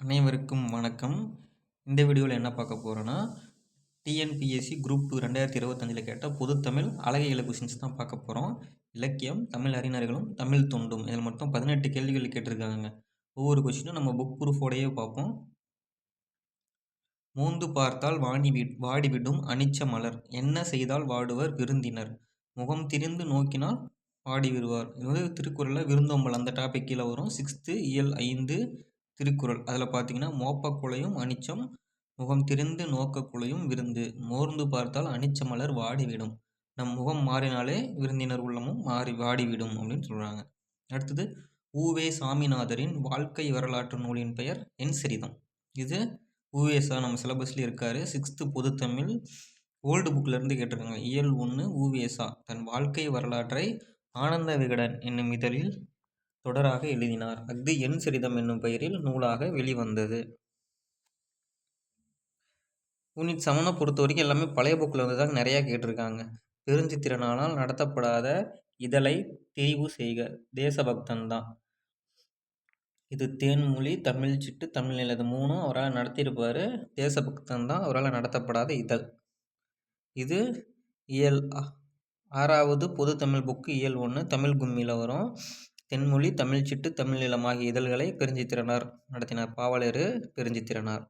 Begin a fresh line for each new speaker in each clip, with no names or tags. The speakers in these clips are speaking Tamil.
அனைவருக்கும் வணக்கம். இந்த வீடியோவில் என்ன பார்க்க போகிறோன்னா டிஎன்பிஎஸ்சி குரூப் டூ ரெண்டாயிரத்தி இருபத்தஞ்சில் கேட்ட பொதுத்தமிழ் அழகியல கொஷின்ஸ் தான் பார்க்க போகிறோம் இலக்கியம் தமிழ் அறிஞர்களும் தமிழ் தொண்டும். இதில் மொத்தம் பதினெட்டு கேள்விகள் கேட்டிருக்காங்க. ஒவ்வொரு கொஷினும் நம்ம புக் ப்ரூஃபோடையே பார்ப்போம். மூந்து பார்த்தால் வாடி வி வாடிவிடும் அனிச்ச மலர். என்ன செய்தால் வாடுவர் விருந்தினர்? முகம் திரிந்து நோக்கினால் வாடி விடுவார் இது வந்து திருக்குறளில் விருந்தோம்பல் அந்த டாபிக் கீழே வரும். சிக்ஸ்த்து இயல் ஐந்து திருக்குறள். அதில் பார்த்தீங்கன்னா மோப்பக்குலையும் அனிச்சம் முகம் திரிந்து நோக்கக்குலையும் விருந்து. மோர்ந்து பார்த்தால் அனிச்ச மலர் வாடிவிடும். நம் முகம் மாறினாலே விருந்தினர் உள்ளமும் மாறி வாடிவிடும் அப்படின்னு சொல்கிறாங்க அடுத்தது ஊவே சாமிநாதரின் வாழ்க்கை வரலாற்று நூலின் பெயர் என் சரிதம் இது ஊவேசா நம்ம சிலபஸ்லேயே இருக்கார். சிக்ஸ்த்து பொதுத்தமிழ் ஓல்டு புக்கிலேருந்து கேட்டிருக்காங்க. இயல் ஒன்று ஊவேசா தன் வாழ்க்கை வரலாற்றை ஆனந்த விகடன் என்னும் இதழில் தொடராக எழுதினார். அஃது என் சரிதம் என்னும் பெயரில் நூலாக வெளிவந்தது. யூனிட் செவனை பொறுத்த வரைக்கும் எல்லாமே பழைய புக்கில் வந்து தான் நிறையா கேட்டிருக்காங்க. பெருஞ்சித்திரனால் நடத்தப்படாத இதழை தெரிவு செய்க. தேசபக்தன் தான். இது தேன்மொழி தமிழ் சிட்டு தமிழ் இது மூணும் அவரால் நடத்தியிருப்பார். தேசபக்தன் தான் அவரால் நடத்தப்படாத இதழ். இது இயல் ஆறாவது பொது தமிழ் புக்கு இயல் ஒன்று தமிழ் கும்மியில் வரும். தென்மொழி தமிழ்ச்சிட்டு தமிழீழம் ஆகிய இதழ்களை பெருஞ்சித்திரனார் நடத்தினார். பாவலரு பெருஞ்சித்திரனார்.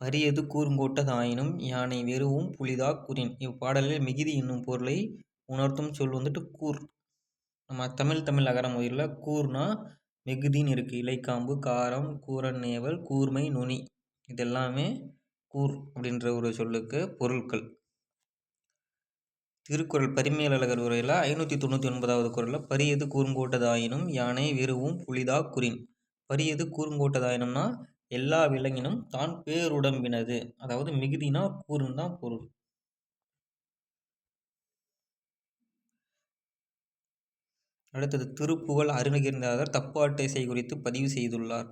பரியது கூர்ங்கோட்டதாயினும் யானை வெறுவும் புலிதா கூறின். இப்பாடலில் மிகுதி என்னும் பொருளை உணர்த்தும் சொல் வந்துட்டு கூர். நம்ம தமிழ் தமிழ் அகரம் உயிரில் கூர்னா மிகுதின்னு இருக்குது இலைக்காம்பு காரம் கூரன் நேவல் கூர்மை நுனி. இதெல்லாமே கூர் அப்படின்ற ஒரு சொல்லுக்கு பொருட்கள் திருக்குறள் பரிமேலழகர் உரையில்? ஐநூற்றி தொண்ணூற்றி ஒன்பதாவது குரலில் பரியது கூறுங்கோட்டதாயினும் யானை வெறுவும் புலிதா குறின் பரியது கூறுங்கோட்டதாயினும்னா எல்லா விலங்கினும் தான் பேருடம்பினது. அதாவது மிகுதினா கூறுன்னு தான் பொருள். அடுத்தது திருப்புகழ் அருணகிரிநாதர் தப்பாட்டை இசை குறித்து பதிவு செய்துள்ளார்.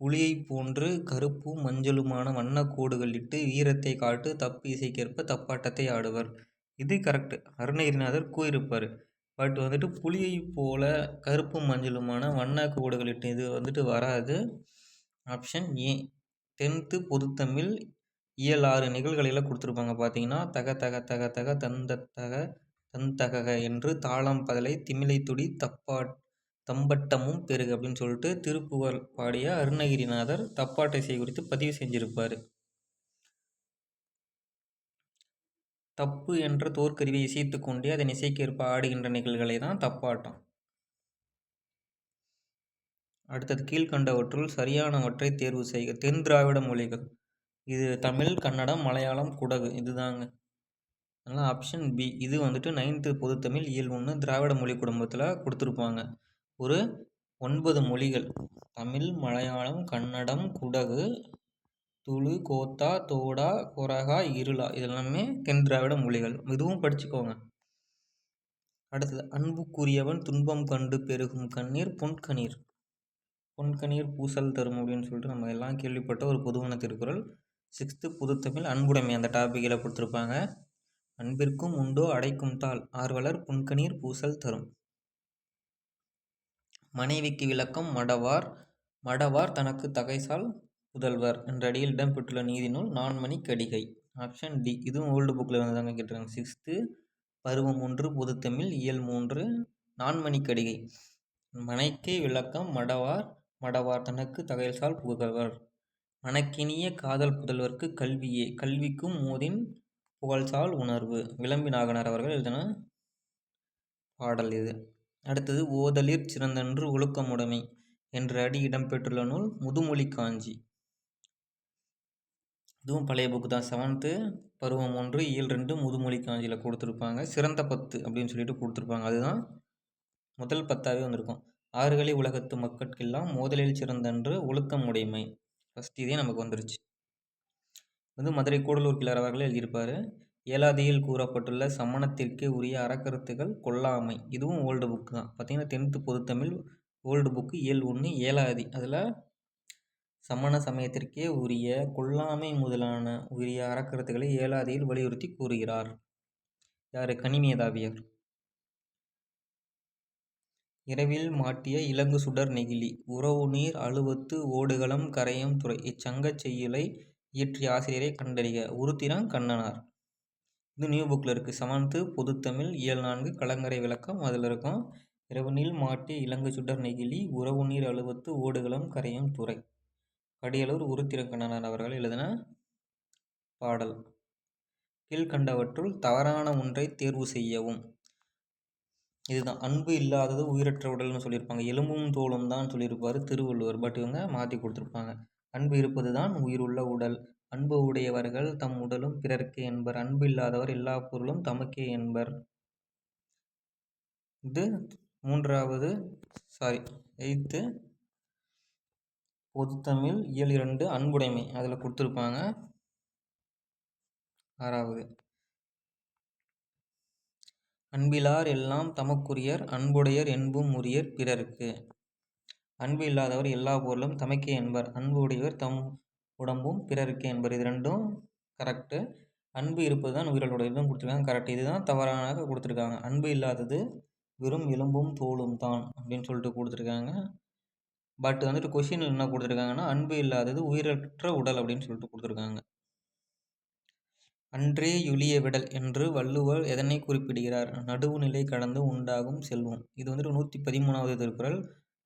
புலியைப் போன்று கருப்பும் மஞ்சளுமான வண்ணக்கோடுகளிட்டு வீரத்தை காட்டு தப்பு இசைக்கேற்ப தப்பாட்டத்தை ஆடுவர் இது கரெக்டு அருணகிரிநாதர் கூறியிருப்பார். பட் வந்துட்டு புலியை போல கருப்பும் மஞ்சளுமான வண்ண கோடுகளிட்டு இது வந்துட்டு வராது. ஆப்ஷன் ஏ டென்த்து பொதுத்தமிழ் இயல் ஆறு நிகழ்களில் கொடுத்துருப்பாங்க. பார்த்தீங்கன்னா தக தக தக தக தந்த தக தந்தகக என்று தாளம் பதலை திமிலை துடி தப்பா தம்பட்டமும் பெருகு அப்படின்னு சொல்லிட்டு திருப்புகழ் பாடிய அருணகிரிநாதர் தப்பாட்டை இசை குறித்து பதிவு செஞ்சுருப்பார். தப்பு என்ற தோற்கருவியை இசைத்து கொண்டே அதன் இசைக்கேற்ப ஆடுகின்ற நிகழ்களை தான் தப்பாட்டம். அடுத்தது கீழ்கண்டவற்றுள் சரியானவற்றை தேர்வு செய்க. தென் திராவிட மொழிகள். இது தமிழ் கன்னடம் மலையாளம் குடகு இதுதாங்க. அதனால் ஆப்ஷன் பி இது வந்துட்டு நைன்த்து பொதுத்தமிழ் இயல் ஒன்று திராவிட மொழி குடும்பத்தில் கொடுத்துருப்பாங்க. ஒரு ஒன்பது மொழிகள். தமிழ் மலையாளம் கன்னடம் குடகு துளு கோத்தா தோடா கொரகா இருளா இதெல்லாமே தென் திராவிட மொழிகள். இதுவும் படிச்சுக்கோங்க. அடுத்தது அன்புக்குரியவன் துன்பம் கண்டு பெருகும் கண்ணீர் பொன்கணீர் பொன்கணீர் பூசல் தரும் அப்படின்னு சொல்லிட்டு நம்ம எல்லாம் கேள்விப்பட்ட ஒரு பொதுவான திருக்குறள். சிக்ஸ்த்து புதுத்தமிழ் அன்புடைமை அந்த டாப்பிக்கில் கொடுத்துருப்பாங்க. அன்பிற்கும் உண்டோ அடைக்கும் தாள் ஆர்வலர் புன்கணீர் பூசல் தரும். மனைவிக்கு விளக்கம் மடவார் மடவார் தனக்கு தகைசால் புதல்வர் என்ற அடியில் இடம்பெற்றுள்ள நீதிநூல் நான்மணி கடிகை. ஆப்ஷன் டி இதுவும் ஓல்டு புக்கில் வந்து தாங்க கேட்டிருக்காங்க. சிக்ஸ்த்து பருவம் ஒன்று பொதுத்தமிழ் இயல் மூன்று நான்மணி கடிகை. மனைக்கே விளக்கம் மடவார் மடவார் தனக்கு தகையல்சால் புகழ்வர். மனக்கினிய காதல் புதல்வர்க்கு கல்வியே கல்விக்கும் மோதின் புகழ்சால் உணர்வு. விளம்பி நாகனர் அவர்கள் எழுதின பாடல் இது. அடுத்தது ஓதலிற் சிறந்தன்று ஒழுக்கமுடைமை என்ற அடி இடம்பெற்றுள்ள நூல் முதுமொழி காஞ்சி. இதுவும் பழைய புக்கு தான். செவன்த்து பருவம் ஒன்று இயல் ரெண்டு முதுமொழி காஞ்சியில் கொடுத்துருப்பாங்க. சிறந்த பத்து அப்படின்னு சொல்லிட்டு கொடுத்துருப்பாங்க. அதுதான் முதல் பத்தாவே வந்திருக்கும். ஆறுகளி உலகத்து மக்கட்கெல்லாம் மோதலில் சிறந்தன்று ஒழுக்கம் உடைமை. ஃபஸ்ட் இதே நமக்கு வந்துருச்சு. வந்து மதுரை கூடலூர் கிளர் அவர்கள் எழுதியிருப்பார் ஏலாதியில் கூறப்பட்டுள்ள சமணத்திற்கே உரிய அறக்கருத்துகள் கொல்லாமை. இதுவும் ஓல்டு புக்கு தான். பார்த்திங்கன்னா டென்த்து பொதுத்தமிழ் ஓல்டு புக்கு இயல் ஒன்று ஏலாதி அதில் சமண சமயத்திற்கே உரிய கொல்லாமை முதலான உரிய அறக்கருத்துக்களை ஏலாதியில் வலியுறுத்தி கூறுகிறார். யார்? கனிமேதாவியர் இரவில் மாட்டிய இலங்கு சுடர் நெகிழி. உறவுநீர் அழுவத்து ஓடுகளம் கரையம் துறை. இச்சங்கச் செய்யுளை இயற்றிய ஆசிரியரை கண்டறிக. உருத்திரன் கண்ணனார். இது நியூ புக்கில் இருக்குது செவன்த்து பொதுத்தமிழ் இயல் நான்கு கலங்கரை விளக்கம் அதில் இருக்கும். இரவுநீள் மாட்டிய இலங்கு சுடர் நெகிழி. உறவுநீர் அழுவத்து ஓடுகளம் கரையும் துறை. கடியலூர் உருத்திரக்கண்ணன் அவர்கள் எழுதின பாடல். கீழ்கண்டவற்றுள் தவறான ஒன்றை தேர்வு செய்யவும். இதுதான் அன்பு இல்லாதது உயிரற்ற உடல்னு சொல்லியிருப்பாங்க. எலும்பும் தோலும் தான் சொல்லியிருப்பார் திருவள்ளுவர். பட் இவங்க மாற்றி கொடுத்துருப்பாங்க. அன்பு இருப்பது தான் உயிருள்ள உடல். அன்பு உடையவர்கள் தம் உடலும் பிறர்க்கே என்பர். அன்பு இல்லாதவர் எல்லா பொருளும் தமக்கே என்பர். இது மூன்றாவது சாரி எய்த்து பொதுத்தமிழ் இயல் இரண்டு அன்புடைமை அதில் கொடுத்துருப்பாங்க. ஆறாவது. அன்பிலார் எல்லாம் தமக்குரியர் அன்புடையர் என்பும் உரியர் பிறருக்கு. அன்பு இல்லாதவர் எல்லா பொருளும் தமக்கே என்பர் அன்பு உடையவர் தம் உடம்பும் பிறருக்கே என்பர். இது ரெண்டும் கரெக்டு அன்பு இருப்பது தான் உயிரோடையதும் கொடுத்துருக்காங்க. கரெக்ட் இதுதான் தவறாக கொடுத்துருக்காங்க. அன்பு இல்லாதது வெறும் எலும்பும் தோலும் தான் அப்படின்னு சொல்லிட்டு கொடுத்துருக்காங்க. பட் வந்துட்டு கொஷின் என்ன கொடுத்துருக்காங்கன்னா அன்பு இல்லாதது உயிரற்ற உடல் அப்படின்னு சொல்லிட்டு கொடுத்துருக்காங்க. அன்றே யுழிய விடல் என்று வள்ளுவர் எதனை குறிப்பிடுகிறார்? நடுவுநிலை கடந்து உண்டாகும் செல்வம். இது வந்துட்டு நூற்றி பதிமூணாவது திருக்குறள்.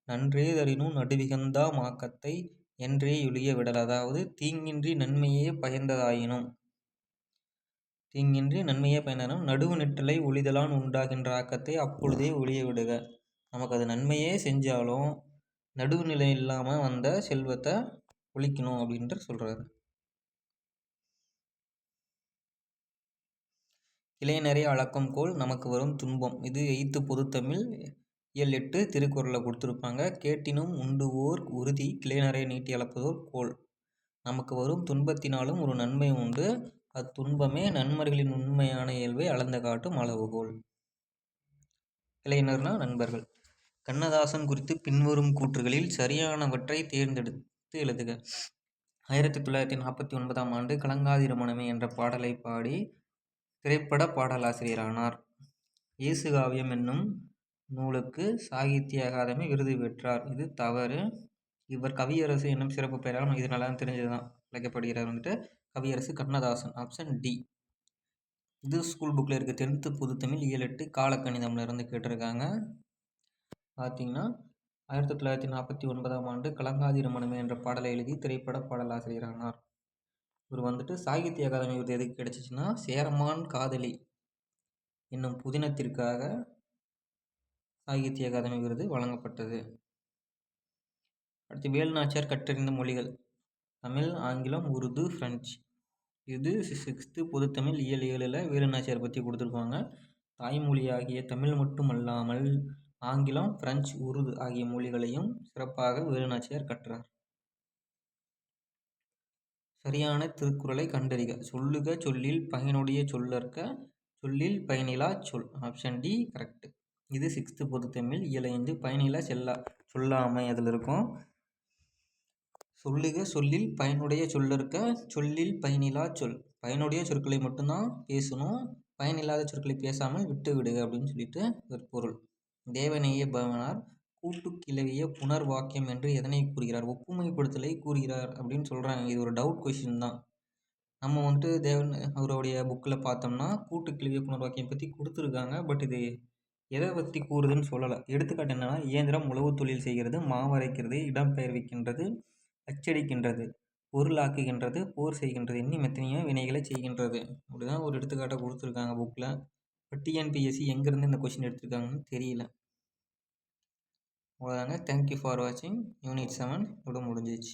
நன்றே தரினும் நடுவிகந்தா மாக்கத்தை என்றே யுழிய விடல். அதாவது தீங்கின்றி நன்மையே பயந்ததாயினும். தீங்கின்றி நன்மையே பயந்தனும் நடுவு நெற்றலை ஒளிதலான் உண்டாகின்ற ஆக்கத்தை அப்பொழுதே ஒளிய விடுக. நமக்கு அது நன்மையே செஞ்சாலும் நடுவுநிலை இல்லாமல் வந்த செல்வத்தை ஒழிக்கணும் அப்படின்ற சொல்கிறாரு இளைஞரை அளக்கும் கோல் நமக்கு வரும் துன்பம். இது எய்த்து பொதுத்தமிழ் இயல் எட்டு திருக்குறளில் கொடுத்துருப்பாங்க. கேட்டினும் உண்டுவோர் உறுதி கிளைநரை நீட்டி அளப்பதோர் கோல். நமக்கு வரும் துன்பத்தினாலும் ஒரு நன்மை உண்டு. அத்துன்பமே நன்மர்களின் உண்மையான இயல்பை அளந்து காட்டும் அளவுகோல். இளைஞர்னா நண்பர்கள். கண்ணதாசன் குறித்து பின்வரும் கூற்றுகளில் சரியானவற்றை தேர்ந்தெடுத்து எழுதுக. ஆயிரத்தி தொள்ளாயிரத்தி நாற்பத்தி ஒன்பதாம் ஆண்டு கலங்காதிரமணமே என்ற பாடலை பாடி திரைப்பட பாடலாசிரியரானார். இயேசு காவியம் என்னும் நூலுக்கு சாகித்ய அகாதமி விருது பெற்றார். இது தவறு. இவர் கவியரசு என்னும் சிறப்பு பெயரால் இது நல்லா தெரிஞ்சது தான் அழைக்கப்படுகிறார் வந்துட்டு கவியரசு கண்ணதாசன் ஆப்ஷன் டி இது ஸ்கூல் புக்கில் இருக்க. டென்த்து புதுத்தமிழ் ஏழு எட்டு காலக்கணிதம்ல இருந்து கேட்டிருக்காங்க. பார்த்தீங்கன்னா ஆயிரத்தி தொள்ளாயிரத்தி நாற்பத்தி ஒன்பதாம் ஆண்டு கலங்காதி ரமணமே என்ற பாடலை எழுதி திரைப்பட பாடலாசிரியரானார் இவர் வந்துட்டு சாகித்ய அகாதமி விருது எதுக்கு கிடச்சிச்சின்னா சேரமான் காதலி என்னும் புதினத்திற்காக சாகித்ய அகாதமி விருது வழங்கப்பட்டது. அடுத்து வேலுநாச்சியார் கற்றறிந்த மொழிகள். தமிழ் ஆங்கிலம் உருது ஃப்ரெஞ்சு இது சிக்ஸ்த்து பொதுத்தமிழ் இயல் ஏழில் வேலுநாச்சியார் பற்றி கொடுத்துருப்பாங்க தாய்மொழி ஆகிய தமிழ் மட்டுமல்லாமல் ஆங்கிலம் பிரெஞ்சு உருது ஆகிய மொழிகளையும் சிறப்பாக வேலுநாச்சியார் கற்றார். சரியான திருக்குறளை கண்டறிக. சொல்லுக சொல்லில் பயனுடைய சொல்லற்க சொல்லில் பயனிலா சொல். ஆப்ஷன் டி கரெக்ட் இது சிக்ஸ்த்து பொது தமிழ் இயலைந்து பயனிலா செல்லா சொல்லாமை அதில் இருக்கும் சொல்லுக சொல்லில் பயனுடைய சொல்லற்க சொல்லில் பயனிலா சொல். பயனுடைய சொற்களை மட்டும்தான் பேசணும். பயனில்லாத சொற்களை பேசாமல் விட்டு விடுக அப்படின்னு சொல்லிட்டு ஒரு பொருள். தேவநேய பவனார் கூட்டு கிளவிய புனர் வாக்கியம் என்று எதனை கூறுகிறார்? ஒப்புமைப்படுத்தலை கூறுகிறார் அப்படின்னு சொல்கிறாங்க இது ஒரு டவுட் கொஷின் தான். நம்ம வந்துட்டு தேவன் அவருடைய புக்கில் பார்த்தோம்னா கூட்டு கிளவிய புனர் வாக்கியம் பற்றி கொடுத்துருக்காங்க. பட் இது எதை பற்றி கூறுதுன்னு சொல்லலை. எடுத்துக்காட்டு என்னென்னா இயந்திரம் உழவு தொழில் செய்கிறது மாவரைக்கிறது இடம்பெயர்விக்கின்றது அச்சடிக்கின்றது பொருளாக்குகின்றது போர் செய்கின்றது இன்னும் எத்தனையோ வினைகளை செய்கின்றது. அப்படிதான் ஒரு எடுத்துக்காட்டை கொடுத்துருக்காங்க புக்கில் இப்போ டிஎன்பிஎஸ்சி எங்கேருந்து இந்த கொஷின் எடுத்திருக்காங்கன்னு தெரியல. அவ்வளோதாங்க தேங்க்யூ ஃபார் வாட்சிங் யூனிட் செவன் இதோட முடிஞ்சிச்சு